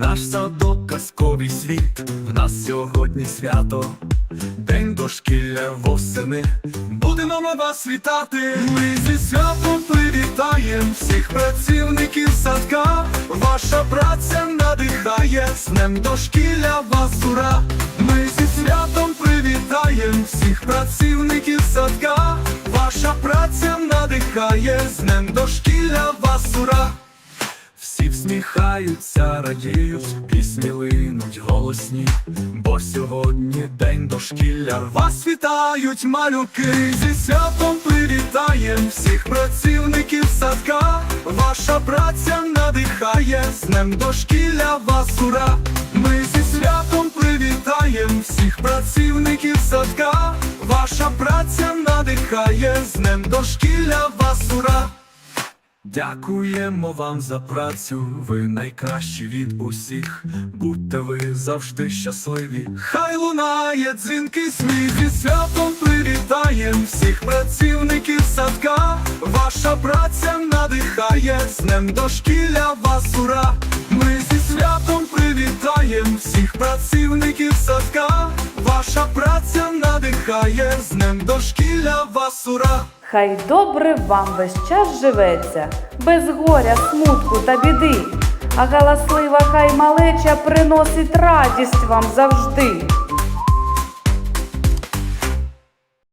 Наш садок казковий світ, в нас сьогодні свято, День дошкілля восени. Будемо ми вас вітати. Ми зі святом привітаєм всіх працівників садка. Ваша праця надихає, з днем дошкілля вас ура. Ми зі святом привітаєм всіх працівників садка. Ваша праця надихає, з днем дошкілля вас ура. Всі всміхаються, радіють, пісні линуть голосні, бо сьогодні день дошкілля. Вас вітають малюки, зі святом привітаєм всіх працівників садка. Ваша праця надихає, з днем дошкілля вас ура. Ми зі святом привітаєм всіх працівників садка. Ваша праця надихає, з днем дошкілля вас ура. Дякуємо вам за працю, ви найкращі від усіх. Будьте ви завжди щасливі. Хай лунає дзвінки сміх і святом привітаєм всіх працівників садка. Ваша праця надихає, з днем дошкілля вас ура. Ми зі святом привітаєм всіх працівників садка. Ваша праця надихає, з ним дошкілля вас ура. Хай добре вам весь час живеться, без горя, смутку та біди, а галаслива хай малеча приносить радість вам завжди.